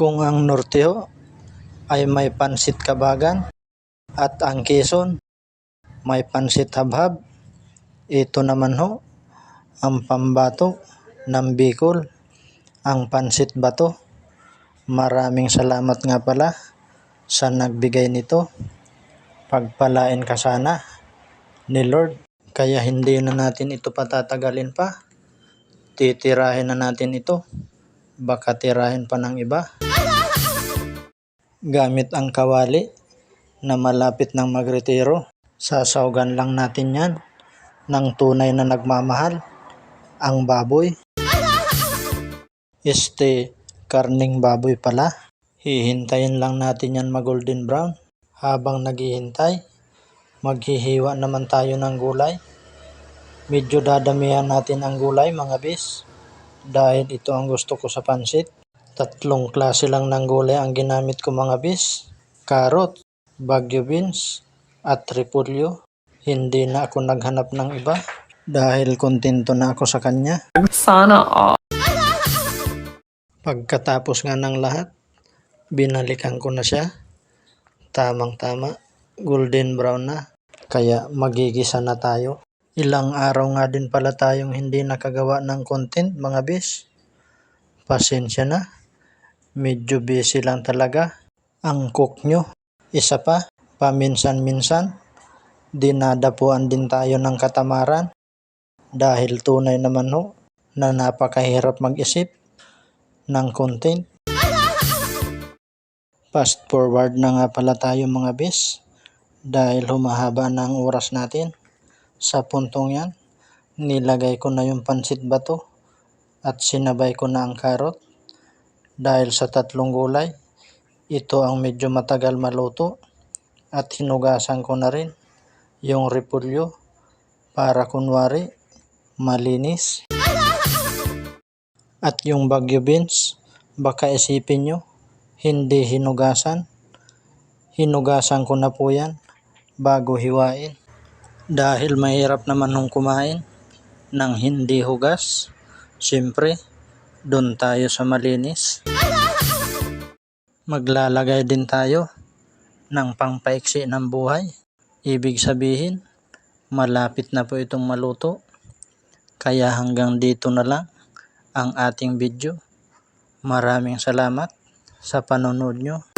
Kung ang norte ho ay may pansit kabagan at ang Quezon may pansit habhab, ito naman ho ang pambato ng Bicol, ang pansit bato. Maraming salamat nga pala sa nagbigay nito. Pagpalain ka sana ni Lord. Kaya hindi na natin ito patatagalin pa. Titirahin na natin ito. Baka tirahin pa ng iba. Gamit ang kawali na malapit ng magretiro. Sasawgan lang natin yan ng tunay na nagmamahal. Ang baboy. Este, karning baboy pala. Hihintayin lang natin yan mag-golden brown. Habang naghihintay, maghihiwa naman tayo ng gulay. Medyo dadamihan natin ang gulay mga bis. Dahil ito ang gusto ko sa pansit. Tatlong klase lang ng gulay ang ginamit ko mga bis. Carrot, bagyo beans, at repolyo. Hindi na ako naghanap ng iba dahil kontento na ako sa kanya. Sana all. Pagkatapos nga ng lahat, binalikan ko na siya. Tamang tama, golden brown na. Kaya magigisa na tayo. Ilang araw nga din pala tayong hindi nakagawa ng content mga bis. Pasensya na. Medyo busy lang talaga. Ang cook nyo. Isa pa, paminsan-minsan, dinadapuan din tayo ng katamaran. Dahil tunay naman ho, na napakahirap mag-isip ng content. Fast forward na nga pala tayo mga bis dahil humahaba na ang oras natin. Sa puntong yan, nilagay ko na yung pansit bato at sinabay ko na ang karot. Dahil sa tatlong gulay, ito ang medyo matagal maluto at hinugasan ko na rin yung repolyo para kunwari malinis. At yung bagyo beans, baka isipin nyo, hindi hinugasan. Hinugasan ko na po yan bago hiwain. Dahil mahirap naman nung kumain ng hindi hugas. Siyempre, doon tayo sa malinis. Maglalagay din tayo ng pangpaiksi ng buhay. Ibig sabihin, malapit na po itong maluto. Kaya hanggang dito na lang ang ating video. Maraming salamat sa panonood nyo.